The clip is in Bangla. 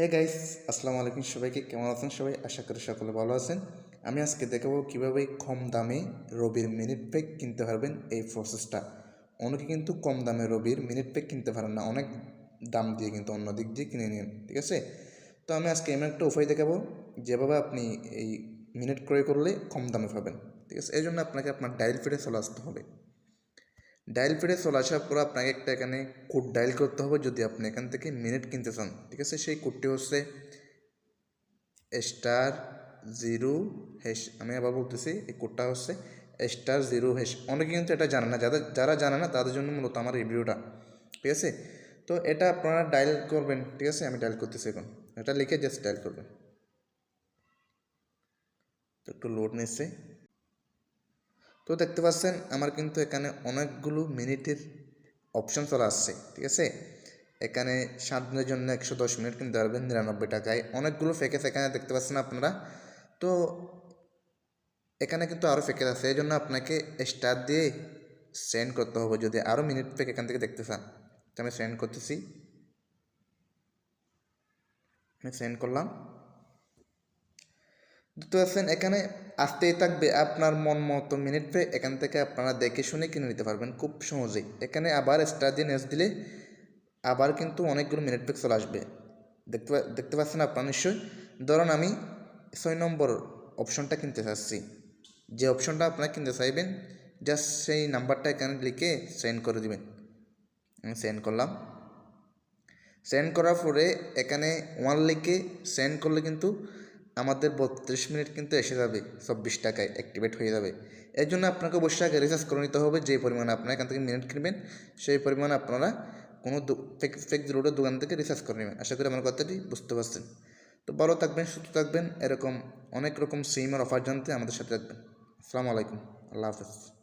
হে গাইস আসসালামু আলাইকুম সবাইকে। কেমন আছেন সবাই? আশা করি সকলে ভালো আছেন। আমি আজকে দেখাবো কীভাবে কম দামে রবির মিনিট প্যাক কিনতে পারবেন এই প্রসেসটা অনেকে কিন্তু কম দামে রবির মিনিট প্যাক কিনতে পারেন না। অনেক দাম দিয়ে কিন্তু অন্য দিক দিয়ে কিনে নিন, ঠিক আছে? তো আমি আজকে এমন একটা উপায় দেখাবো, যেভাবে আপনি এই মিনিট ক্রয় করলে কম দামে পাবেন, ঠিক আছে? এই জন্য আপনাকে আপনার ডায়াল ফিরে চলে আসতে হবে। ডায়াল ফিরে চলে আসার পর আপনাকে একটা এখানে কোড ডায়াল করতে হবে যদি আপনি এখান থেকে মিনিট কিনতে চান, ঠিক আছে? সেই কোডটি হচ্ছে স্টার জিরো হেস আমি আবার বলতেছি, এই কোডটা হচ্ছে স্টার জিরো হেস অনেকে কিন্তু এটা জানে না যাদের যারা জানে না তাদের জন্য মূলত আমার ভিডিওটা, ঠিক আছে? তো এটা আপনারা ডায়াল করবেন, ঠিক আছে? আমি ডায়াল করতেছি এখন। এটা লিখে জাস্ট ডায়াল করবেন। তো একটু লোড নিচ্ছে। তো দেখতে পাচ্ছেন, আমার কিন্তু এখানে অনেকগুলো মিনিটের অপশন চলে আসছে, ঠিক আছে? এখানে সাত দিনের জন্য একশো দশ মিনিট কিনতে পারবেন নিরানব্বই টাকায়। অনেকগুলো প্যাকেজ এখানে দেখতে পাচ্ছেন আপনারা। তো এখানে কিন্তু আরও প্যাকেজ আছে, এই জন্য আপনাকে স্টার দিয়ে সেন্ড করতে হবে। যদি আরও মিনিট প্যাক এখান থেকে দেখতে চান, তো আমি সেন্ড করতেছি। আমি সেন্ড করলাম। বুঝতে পারছেন এখানে আসতেই থাকবে আপনার মন মতো মিনিট পে এখান থেকে আপনারা দেখে শুনে কিনে নিতে পারবেন খুব সহজেই। এখানে আবার স্টার দিয়ে নেক্সট দিলে আবার কিন্তু অনেকগুলো মিনিট পেক চলে আসবে। দেখতে দেখতে পাচ্ছেন আপনারা নিশ্চয়ই? ধরুন আমি ছয় নম্বর অপশনটা কিনতে চাচ্ছি। যে অপশনটা আপনারা কিনতে চাইবেন জাস্ট সেই নাম্বারটা এখানে লিখে সেন্ড করে দিবেন। আমি সেন্ড করলাম। সেন্ড করার পরে এখানে ওয়ান লিখে সেন্ড করলে কিন্তু আমাদের বত্রিশ মিনিট কিন্তু এসে যাবে, চব্বিশ টাকায় অ্যাক্টিভেট হয়ে যাবে। এর জন্য আপনাকে অবশ্যই আগে রিচার্জ করে নিতে হবে যে পরিমাণে আপনারা এখান থেকে মিনিট কিনবেন, সেই পরিমাণে আপনারা কোনো ফেক ফেক রোডের দোকান থেকে রিচার্জ করে নেবেন। আশা করি আমার কথাটি বুঝতে পারছেন। তো ভালো থাকবেন, সুস্থ থাকবেন, এরকম অনেক রকম সিমের অফার জানতে আমাদের সাথে থাকবেন। আসসালামু আলাইকুম, আল্লাহ হাফেজ।